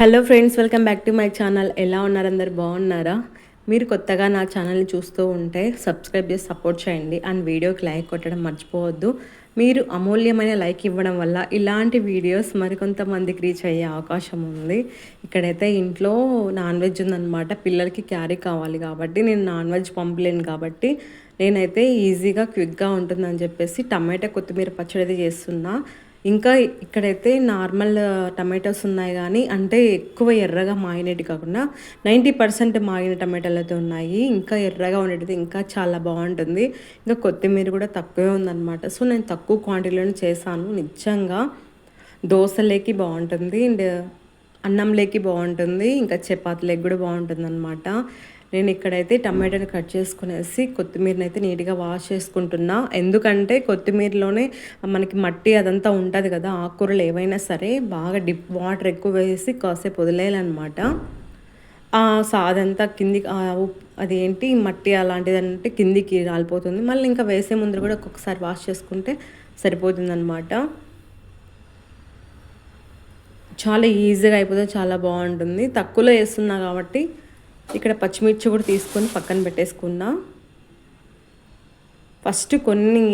Hello friends welcome back to my channel ఎలా ఉన్నారు అందరు? బాగున్నారా? మీరు కొత్తగా నా ఛానల్ని చూస్తూ ఉంటే సబ్స్క్రైబ్ చేసి సపోర్ట్ చేయండి. అండ్ వీడియోకి లైక్ కొట్టడం మర్చిపోవద్దు. మీరు అమూల్యమైన లైక్ ఇవ్వడం వల్ల ఇలాంటి వీడియోస్ మరికొంతమందికి రీచ్ అయ్యే అవకాశం ఉంది. ఇక్కడైతే ఇంట్లో నాన్ వెజ్ ఉందన్నమాట. పిల్లలకి క్యారీ కావాలి కాబట్టి నేను నాన్ వెజ్ పంపలేను కాబట్టి నేనైతే ఈజీగా క్విక్గా ఉంటుందని చెప్పేసి టమాటా కొత్తిమీర పచ్చడి అయితే చేస్తున్నా. ఇంకా ఇక్కడైతే నార్మల్ టమాటోస్ ఉన్నాయి కానీ అంటే ఎక్కువ ఎర్రగా మాగినట్టు కాకుండా నైంటీ పర్సెంట్ మాగిన టమాటాలు అయితే ఉన్నాయి. ఇంకా ఎర్రగా ఉండేది ఇంకా చాలా బాగుంటుంది. ఇంకా కొత్తిమీర కూడా తక్కువే ఉందన్నమాట. సో నేను తక్కువ క్వాంటిటీలోనే చేశాను. నిజంగా దోశలేకి బాగుంటుంది. అండ్ అన్నంలోకి బాగుంటుంది. ఇంకా చపాతీలోకి కూడా బాగుంటుంది అనమాట నేను ఇక్కడైతే టమాటాని కట్ చేసుకునేసి కొత్తిమీరని అయితే నీట్గా వాష్ చేసుకుంటున్నా. ఎందుకంటే కొత్తిమీరలోనే మనకి మట్టి అదంతా ఉంటుంది కదా ఆకుకూరలు ఏవైనా సరే బాగా డిప్ వాటర్ ఎక్కువ వేసి కాసేపు వదిలేయాలన్నమాట. సాదంతా కిందికి అదేంటి మట్టి అలాంటిది అంటే కిందికి రాలిపోతుంది. మళ్ళీ ఇంకా వేసే ముందు కూడా ఒక్కొక్కసారి వాష్ చేసుకుంటే సరిపోతుందన్నమాట. చాలా ఈజీగా అయిపోతుంది చాలా బాగుంటుంది. తక్కువలో వేస్తున్నా కాబట్టి ఇక్కడ పచ్చిమిర్చి కూడా తీసుకొని పక్కన పెట్టేసుకున్నా. ఫస్ట్ కొన్ని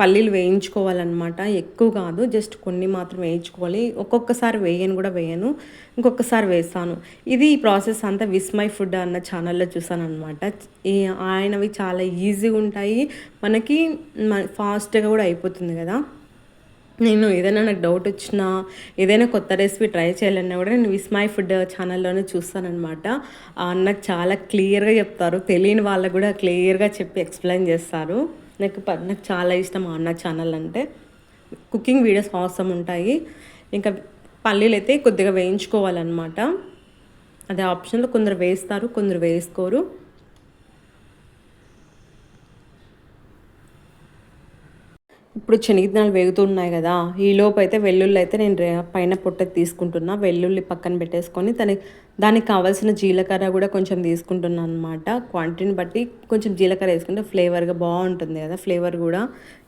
పల్లీలు వేయించుకోవాలన్నమాట. ఎక్కువ కాదు జస్ట్ కొన్ని మాత్రం వేయించుకోవాలి. ఒక్కొక్కసారి వేయను కూడా వేయను ఇంకొకసారి వేస్తాను. ఇది ఈ ప్రాసెస్ అంతా విస్మై ఫుడ్ అన్న ఛానల్లో చూసాను అనమాట ఆయనవి చాలా ఈజీగా ఉంటాయి. మనకి ఫాస్ట్గా కూడా అయిపోతుంది కదా. నేను ఏదైనా నాకు డౌట్ వచ్చినా ఏదైనా కొత్త రెసిపీ ట్రై చేయాలన్నా కూడా నేను విస్మాయ్ ఫుడ్ ఛానల్లోనే చూస్తానమాట నాకు చాలా క్లియర్గా చెప్తారు. తెలియని వాళ్ళకు కూడా క్లియర్గా చెప్పి ఎక్స్ప్లెయిన్ చేస్తారు. నాకు నాకు చాలా ఇష్టం ఆ అన్న ఛానల్ అంటే. కుకింగ్ వీడియోస్ అవసరం ఉంటాయి. ఇంకా పల్లీలు అయితే కొద్దిగా వేయించుకోవాలన్నమాట. అదే ఆప్షన్లో కొందరు వేస్తారు కొందరు వేసుకోరు. ఇప్పుడు శనగిత్తనాలు వేగుతున్నాయి కదా ఈ అయితే వెల్లుల్లి అయితే నేను పైన పొట్ట తీసుకుంటున్నా. వెల్లుల్లి పక్కన పెట్టేసుకొని తన దానికి కావాల్సిన జీలకర్ర కూడా కొంచెం తీసుకుంటున్నాను అనమాట క్వాంటిటీని బట్టి కొంచెం జీలకర్ర వేసుకుంటే ఫ్లేవర్గా బాగుంటుంది కదా ఫ్లేవర్ కూడా.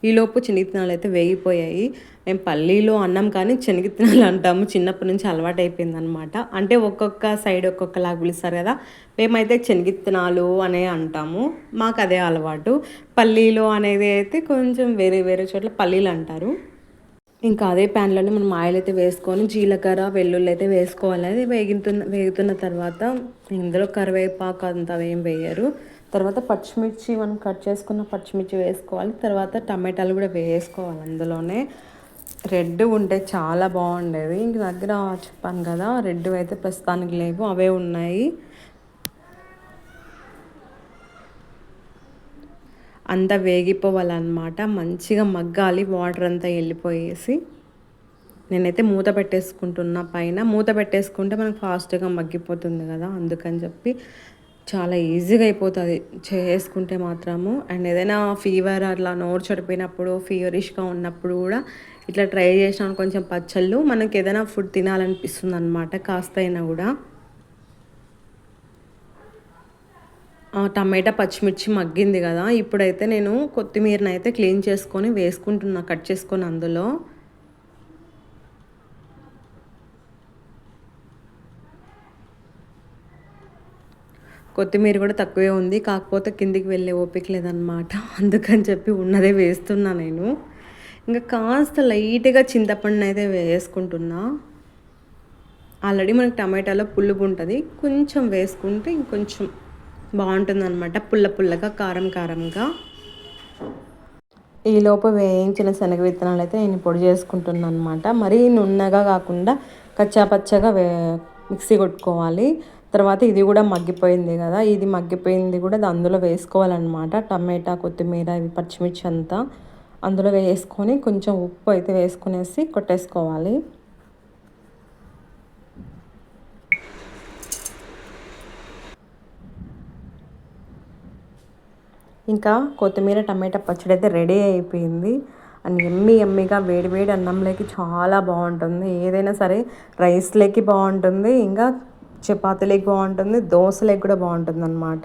ఈలోపు శనగిత్తనాలు అయితే వేగిపోయాయి. మేము పల్లీలో అన్నం కానీ శనగిత్తనాలు అంటాము. చిన్నప్పటి నుంచి అలవాటు అయిపోయింది అనమాట అంటే ఒక్కొక్క సైడ్ ఒక్కొక్కలాగా పిలుస్తారు కదా మేమైతే శనగిత్తనాలు అనే అంటాము. మాకు అదే అలవాటు. పల్లీలు అనేది అయితే కొంచెం వేరే వేరే చోట్ల పల్లీలు అంటారు. ఇంకా అదే ప్యాన్లోనే మనం ఆయిల్ అయితే వేసుకొని జీలకర్ర వెల్లుల్లి అయితే వేసుకోవాలి అది వేగుతున్న వేగుతున్న తర్వాత ఇందులో కరివేపాకు అంతా ఏం వేయరు. తర్వాత పచ్చిమిర్చి మనం కట్ చేసుకున్న పచ్చిమిర్చి వేసుకోవాలి. తర్వాత టమాటాలు కూడా వేసుకోవాలి అందులోనే. రెడ్ ఉంటే చాలా బాగుండేది. ఇంక దగ్గర చెప్పాను కదా రెడ్ అయితే ప్రస్తుతానికి లేవు అవే ఉన్నాయి. అంతా వేగిపోవాలన్నమాట. మంచిగా మగ్గాలి వాటర్ అంతా వెళ్ళిపోయేసి. నేనైతే మూత పెట్టేసుకుంటున్నా పైన. మూత పెట్టేసుకుంటే మనకు ఫాస్ట్గా మగ్గిపోతుంది కదా అందుకని చెప్పి చాలా ఈజీగా అయిపోతుంది చేసుకుంటే మాత్రము. అండ్ ఏదైనా ఫీవర్ అట్లా నోరు చడిపోయినప్పుడు ఫీవరిష్గా ఉన్నప్పుడు కూడా ఇట్లా ట్రై చేసినాను కొంచెం పచ్చళ్ళు మనకి ఏదైనా ఫుడ్ తినాలనిపిస్తుంది అనమాట కాస్త అయినా కూడా. టమాటా పచ్చిమిర్చి మగ్గింది కదా ఇప్పుడైతే నేను కొత్తిమీరని అయితే క్లీన్ చేసుకొని వేసుకుంటున్నా కట్ చేసుకొని అందులో. కొత్తిమీర కూడా తక్కువే ఉంది కాకపోతే కిందికి వెళ్ళే ఓపిక లేదనమాట అందుకని చెప్పి ఉన్నదే వేస్తున్నా నేను. ఇంకా కాస్త లైట్గా చింతపండు అయితే వేసుకుంటున్నా. ఆల్రెడీ మనకి టమాటాలో పులుపు ఉంటుంది కొంచెం వేసుకుంటే ఇంకొంచెం బాగుంటుంది అనమాట పుల్ల పుల్లగా కారం కారంగా. ఈలోపు వేయించిన శనగ విత్తనాలు అయితే నేను పొడి చేసుకుంటున్నాను అనమాట మరీ నున్నగా కాకుండా కచ్చాపచ్చగా వే మిక్సీ కొట్టుకోవాలి. తర్వాత ఇది కూడా మగ్గిపోయింది కదా. ఇది మగ్గిపోయింది కూడా అందులో వేసుకోవాలన్నమాట. టమాటా కొత్తిమీర ఇవి పచ్చిమిర్చి అంతా అందులో వేసుకొని కొంచెం ఉప్పు అయితే వేసుకునేసి కొట్టేసుకోవాలి. ఇంకా కొత్తిమీర టమాటా పచ్చడి అయితే రెడీ అయిపోయింది. అండ్ ఎమ్మి ఎమ్మిగా వేడివేడి అన్నంలోకి చాలా బాగుంటుంది. ఏదైనా సరే రైస్లోకి బాగుంటుంది. ఇంకా చపాతీలకి బాగుంటుంది. దోశలోకి కూడా బాగుంటుంది అనమాట